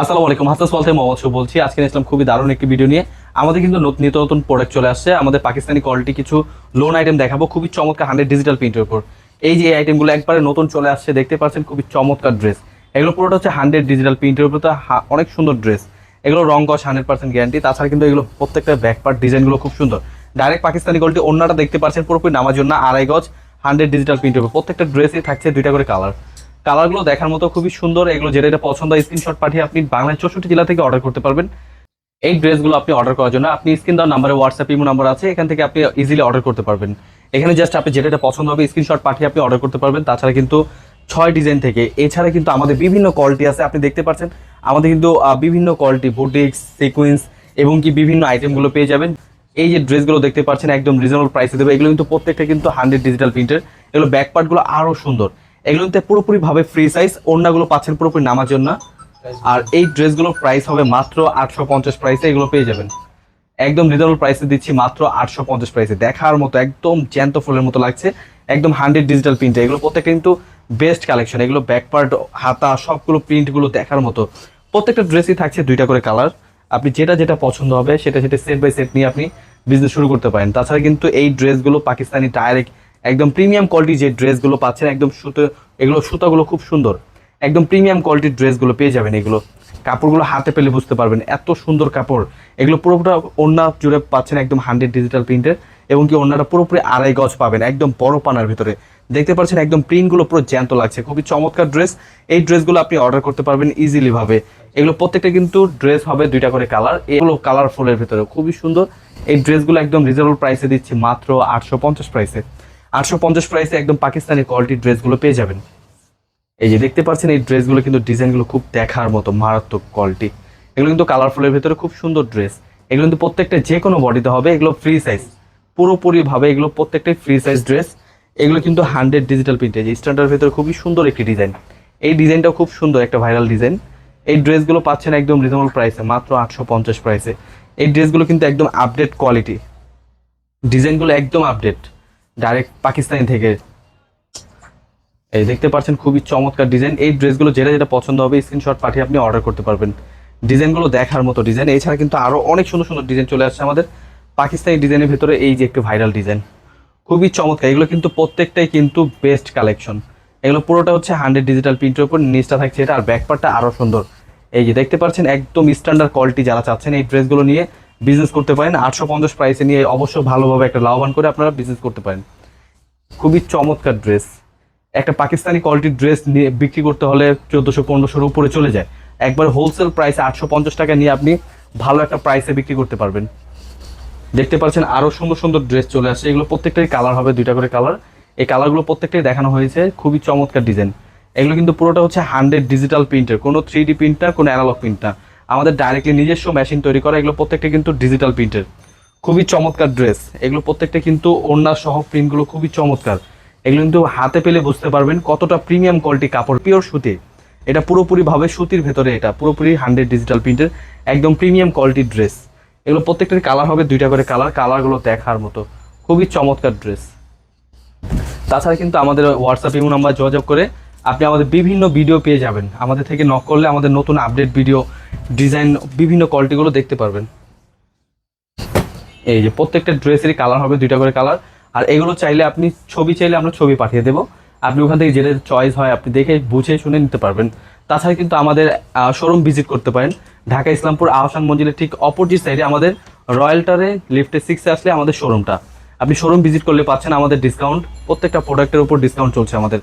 আসসালামু আলাইকুম, হাসাস বলতে মোহাম্মদ বলছি। আজকে নিয়ে আসলাম খুবই দারুণ একটি ভিডিও নিয়ে। আমাদের কিন্তু নত- নিত্য নতুন প্রোডাক্ট চলে আসছে। আমাদের পাকিস্তানি কোয়ালিটি কিছু লোন আইটেম দেখাবো। খুবই চমৎকার হান্ড্রেড ডিজিটাল প্রিন্টের উপর। এই যে আইটেমগুলো একবারে নতুন চলে আসছে, দেখতে পাচ্ছেন খুবই চমৎকার ড্রেস এগুলো পুরোটা হচ্ছে হান্ড্রেড ডিজিটাল প্রিন্টের উপর। তো অনেক সুন্দর ড্রেস এগুলো রং কস হান্ড্রেড পার্সেন্ট গ্যারান্টি তাছাড়া কিন্তু এগুলো প্রত্যেকটা ব্যাক পার্ট ডিজাইনগুলো খুব সুন্দর। ডাইরেক্ট পাকিস্তানি কোয়ালিটি অন্যটা দেখতে পাচ্ছেন পুরোপুরি নামার জন্য আড়াই গজ হান্ড্রেড ডিজিটাল প্রিন্টের উপর। প্রত্যেকটা ড্রেসে থাকছে দুইটা করে কালার কালারগুলো দেখার মতো খুবই সুন্দর, এগুলো যেটা এটা পছন্দ স্ক্রিনশট পাঠিয়ে আপনি বাংলাদেশ চৌষট্টি জেলা থেকে অর্ডার করতে পারবেন। এই ড্রেসগুলো আপনি অর্ডার করার জন্য, আপনি স্ক্রিন দেওয়ার নাম্বারে হোয়াটসঅ্যাপ ইমো নাম্বার আছে, এখান থেকে আপনি ইজিলি অর্ডার করতে পারবেন। এখানে জাস্ট আপনি যেটা পছন্দ হবে স্ক্রিনশট পাঠিয়ে আপনি অর্ডার করতে পারবেন, তাছাড়া কিন্তু ছয় ডিজাইন থেকে, এছাড়া কিন্তু আমাদের বিভিন্ন কোয়ালিটি আছে, আপনি দেখতে পাচ্ছেন, আমাদের কিন্তু বিভিন্ন কোয়ালিটি বুটিক্স সিকুয়েন্স এবং কি বিভিন্ন আইটেমগুলো পেয়ে যাবেন। এই যে ড্রেসগুলো দেখতে পাচ্ছেন, একদম রিজনেবল প্রাইসে দেবে, এগুলো কিন্তু প্রত্যেকটা কিন্তু হান্ড্রেড ডিজিটাল প্রিন্টের এগুলো ব্যাক পার্টগুলো আরও সুন্দর। এগুলোতে পুরোপুরি ভাবে ফ্রি সাইজ অন্যগুলো পাচ্ছেন পুরোপুরি নামার জন্য। আর এই ড্রেসগুলোর প্রাইস হবে মাত্র আটশো পঞ্চাশ প্রাইসে এগুলো পেয়ে যাবেন। একদম রিজনেবল প্রাইসে দিচ্ছি মাত্র আটশো পঞ্চাশ প্রাইসে দেখার মতো, একদম জ্যান্ত ফুলের মতো লাগছে। একদম হান্ড্রেড ডিজিটাল প্রিন্ট এগুলো প্রত্যেকটা কিন্তু বেস্ট কালেকশন এগুলো ব্যাক পার্ট হাতা, সবগুলো প্রিন্টগুলো দেখার মতো। প্রত্যেকটা ড্রেসই থাকছে দুইটা করে কালার আপনি যেটা যেটা পছন্দ হবে, সেটা সেটা সেট বাই সেট নিয়ে আপনি বিজনেস শুরু করতে পারেন। তাছাড়া কিন্তু এই ড্রেসগুলো পাকিস্তানি ডাইরেক্ট একদম প্রিমিয়াম কোয়ালিটি যে ড্রেসগুলো পাচ্ছেন, একদম সুতো, এগুলো, সুতাগুলো খুব সুন্দর। একদম প্রিমিয়াম কোয়ালিটির ড্রেসগুলো পেয়ে যাবেন এগুলো। কাপড়গুলো হাতে পেলে বুঝতে পারবেন, এত সুন্দর কাপড়। এগুলো পুরোপুরি ওড়না জুড়ে পাচ্ছেন একদম হান্ড্রেড ডিজিটাল প্রিন্টের এবং কি ওড়নাটা পুরোপুরি আড়াই গজ পাবেন, একদম বড় পানার ভিতরে। দেখতে পাচ্ছেন একদম প্রিন্টগুলো পুরো জ্যান্ত লাগছে, খুবই চমৎকার ড্রেস এই ড্রেসগুলো আপনি অর্ডার করতে পারবেন ইজিলিভাবে এগুলো প্রত্যেকটা কিন্তু ড্রেস হবে দুইটা করে কালার এগুলো কালারফুলের ভিতরে, খুবই সুন্দর। এই ড্রেসগুলো একদম রিজনেবল প্রাইসে দিচ্ছি মাত্র আটশো পঞ্চাশ প্রাইসে আটশো পঞ্চাশ প্রাইসে একদম পাকিস্তানি কোয়ালিটির ড্রেসগুলো পেয়ে যাবেন। এই যে দেখতে পাচ্ছেন, এই ড্রেসগুলো কিন্তু ডিজাইনগুলো খুব দেখার মতো, মারাত্মক কোয়ালিটি এগুলো কিন্তু কালারফুলের ভেতরে খুব সুন্দর ড্রেস এগুলো কিন্তু প্রত্যেকটা যে কোনো বডিতে হবে, এগুলো ফ্রি সাইজ পুরোপুরি ভাবে এগুলো প্রত্যেকটাই ফ্রি সাইজ ড্রেস এগুলো কিন্তু হান্ড্রেড ডিজিটাল প্রিন্টেজ স্ট্যান্ডার্ড ভিতরে খুবই সুন্দর একটি ডিজাইন এই ডিজাইনটাও খুব সুন্দর, একটা ভাইরাল ডিজাইন এই ড্রেসগুলো পাচ্ছেন একদম রিজনেবল প্রাইসে মাত্র আটশো পঞ্চাশ প্রাইসে এই ড্রেসগুলো কিন্তু একদম আপডেট কোয়ালিটি ডিজাইনগুলো একদম আপডেট ডাইরেক্ট পাকিস্তানি থেকে। এই দেখতে পাচ্ছেন খুবই চমৎকার ডিজাইন এই ড্রেসগুলো যেটা যেটা পছন্দ হবে স্ক্রিনশট পাঠিয়ে আপনি অর্ডার করতে পারবেন। ডিজাইনগুলো দেখার মতো ডিজাইন এছাড়া কিন্তু আরও অনেক সুন্দর সুন্দর ডিজাইন চলে আসছে আমাদের পাকিস্তানি ডিজাইনের ভিতরে এই যে একটু ভাইরাল ডিজাইন খুবই চমৎকার। এগুলো কিন্তু প্রত্যেকটাই কিন্তু বেস্ট কালেকশন এগুলো পুরোটা হচ্ছে হান্ড্রেড ডিজিটাল প্রিন্টের উপর নিচটা থাকছে এটা, আর ব্যাকপারটা আরও সুন্দর। এই যে দেখতে পাচ্ছেন, একদম স্ট্যান্ডার্ড কোয়ালিটি যারা চাচ্ছেন এই ড্রেসগুলো নিয়ে বিজনেস করতে পারেন। আটশো পঞ্চাশ প্রাইসে নিয়ে অবশ্যই ভালোভাবে একটা লাভবান করে আপনারা বিজনেস করতে পারেন। খুবই চমৎকার ড্রেস একটা পাকিস্তানি কোয়ালিটির ড্রেস নিয়ে বিক্রি করতে হলে চোদ্দোশো পনেরোশোর উপরে চলে যায়। একবার হোলসেল প্রাইসে আটশো পঞ্চাশ টাকা নিয়ে আপনি ভালো একটা প্রাইসে বিক্রি করতে পারবেন। দেখতে পাচ্ছেন আরও সুন্দর সুন্দর ড্রেস চলে আসছে। এগুলো প্রত্যেকটাই কালার হবে, দুইটা করে কালার এই কালারগুলো প্রত্যেকটাই দেখানো হয়েছে। খুবই চমৎকার ডিজাইন এগুলো কিন্তু পুরোটা হচ্ছে হান্ড্রেড ডিজিটাল প্রিন্টের কোনো থ্রি ডি প্রিন্ট কোনো অ্যানালগ প্রিন্ট না। আমাদের ডাইরেক্টলি নিজস্ব মেশিন তৈরি করা, এগুলো প্রত্যেকটা কিন্তু ডিজিটাল প্রিন্টের খুবই চমৎকার ড্রেস এগুলো প্রত্যেকটা কিন্তু ওড়না সহ প্রিন্টগুলো খুবই চমৎকার। এগুলো কিন্তু হাতে পেলে বুঝতে পারবেন কতটা প্রিমিয়াম কোয়ালিটি কাপড় পিওর সুতি। এটা পুরোপুরি ভাবে সুতির ভেতরে এটা, পুরোপুরি হান্ড্রেড ডিজিটাল প্রিন্টের একদম প্রিমিয়াম কোয়ালিটির ড্রেস এগুলো প্রত্যেকটার কালার হবে, দুইটা করে কালার কালারগুলো দেখার মতো। খুবই চমৎকার ড্রেস তাছাড়া কিন্তু আমাদের হোয়াটসঅ্যাপ ইমো নাম্বার যোগাযোগ করে আপনি আমাদের বিভিন্ন ভিডিও পেয়ে যাবেন। আমাদের থেকে নক করলে আমাদের নতুন আপডেট ভিডিও ডিজাইন বিভিন্ন কোয়ালিটিগুলো দেখতে পারবেন। এই যে প্রত্যেকটা ড্রেসেরই কালার হবে, দুইটা করে কালার আর এগুলো চাইলে আপনি ছবি চাইলে আমরা ছবি পাঠিয়ে দেবো। আপনি ওখান থেকে যেটা চয়েস হয়, আপনি দেখে বুঝে শুনে নিতে পারবেন। তাছাড়া কিন্তু আমাদের শোরুম ভিজিট করতে পারেন। ঢাকা ইসলামপুর আহসান মঞ্জিলের ঠিক অপোজিট সাইডে আমাদের রয়্যালটারে লিফটে সিক্সে আসলে আমাদের শোরুমটা আপনি শোরুম ভিজিট করলে পাচ্ছেন আমাদের ডিসকাউন্ট প্রত্যেকটা প্রোডাক্টের উপর ডিসকাউন্ট চলছে আমাদের।